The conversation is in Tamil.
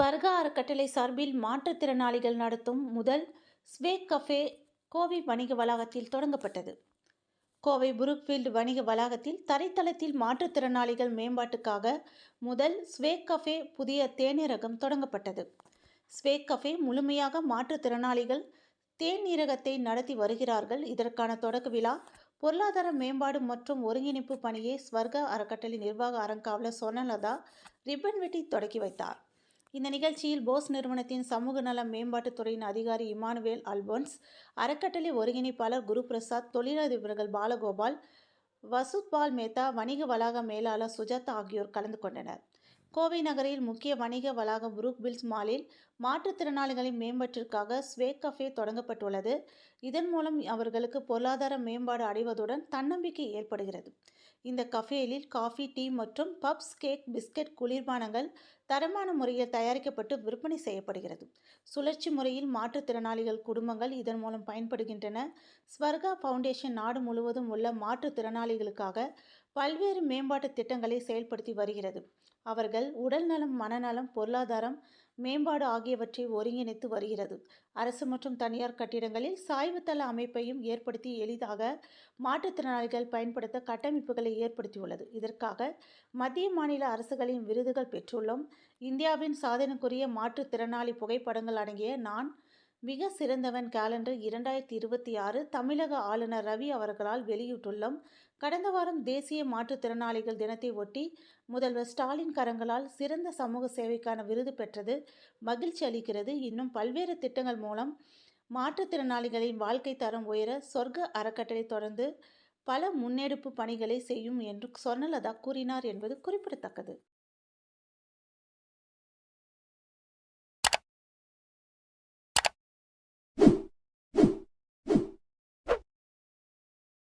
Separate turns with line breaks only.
அறக்கட்டளை சார்பில் மாற்றுத்திறனாளிகள் நடத்தும் முதல் ஸ்வே கஃபே கோவை வணிக வளாகத்தில் தொடங்கப்பட்டது. கோவை புருக்ஃபீல்டு வணிக வளாகத்தில் தரைத்தளத்தில் மாற்றுத்திறனாளிகள் மேம்பாட்டுக்காக முதல் ஸ்வே கஃபே புதிய தேநீரகம் தொடங்கப்பட்டது. ஸ்வே கஃபே முழுமையாக மாற்றுத்திறனாளிகள் தேநீரகத்தை நடத்தி வருகிறார்கள். இதற்கான தொடக்க விழா பொருளாதார மேம்பாடு மற்றும் ஒருங்கிணைப்பு பணியை ஸ்வர்க அறக்கட்டளை நிர்வாக அறங்காவலர் சொன்னலதா ரிப்பன் வெட்டி தொடக்கி வைத்தார். இந்த நிகழ்ச்சியில் போஸ் நிறுவனத்தின் சமூக நல மேம்பாட்டுத்துறையின் அதிகாரி இமானுவேல் அல்போன்ஸ் அறக்கட்டளை ஒருங்கிணைப்பாளர் குருபிரசாத் தொழிலதிபர்கள் பாலகோபால் வசுத்பால் மேத்தா வணிக வளாக மேலாளர் சுஜாதா ஆகியோர் கலந்து கொண்டனர். கோவை நகரில் முக்கிய வணிக வளாகம் புரூக் பில்ஸ் மாலில் மாற்றுத்திறனாளிகளின் மேம்பாட்டிற்காக ஸ்வே கஃபே தொடங்கப்பட்டுள்ளது. இதன் மூலம் அவர்களுக்கு பொருளாதார மேம்பாடு அடைவதுடன் தன்னம்பிக்கை ஏற்படுகிறது. இந்த கஃபேலில் காஃபி டீ மற்றும் பப்ஸ் கேக் பிஸ்கட் குளிர்பானங்கள் தரமான முறையில் தயாரிக்கப்பட்டு விற்பனை செய்யப்படுகிறது. சுழற்சி முறையில் மாற்றுத்திறனாளிகள் குடும்பங்கள் இதன் மூலம் பயன்படுகின்றன. ஸ்வர்கா ஃபவுண்டேஷன் நாடு முழுவதும் உள்ள மாற்றுத்திறனாளிகளுக்காக பல்வேறு மேம்பாட்டு திட்டங்களை செயல்படுத்தி வருகிறது. அவர்கள் உடல் நலம் மனநலம் பொருளாதாரம் மேம்பாடு ஆகியவற்றை ஒருங்கிணைத்து வருகிறது. அரசு மற்றும் தனியார் கட்டிடங்களில் சாய்வுத்தள அமைப்பையும் ஏற்படுத்தி எளிதாக மாற்றுத்திறனாளிகள் பயன்படுத்த கட்டமைப்புகளை ஏற்படுத்தியுள்ளது. இதற்காக மத்திய மாநில அரசுகளின் விருதுகள் பெற்றுள்ளோம். இந்தியாவின் சாதனைக்குரிய மாற்றுத்திறனாளி புகைப்படங்கள் அடங்கிய நான் மிக சிறந்தவன் கேலண்டர் இரண்டாயிரத்தி இருபத்தி ஆறு தமிழக ஆளுநர் ரவி அவர்களால் வெளியிட்டுள்ளோம். கடந்த வாரம் தேசிய மாற்றுத்திறனாளிகள் தினத்தை ஒட்டி முதல்வர் ஸ்டாலின் கரங்களால் சிறந்த சமூக சேவைக்கான விருது பெற்றது. மகிழ்ச்சி அளிக்கிறது. இன்னும் பல்வேறு திட்டங்கள் மூலம் மாற்றுத்திறனாளிகளின் வாழ்க்கை தரம் உயர சொர்க்க அறக்கட்டளை தொடர்ந்து பல முன்னெடுப்பு பணிகளை செய்யும் என்று சொன்னலதா கூறினார் என்பது குறிப்பிடத்தக்கது.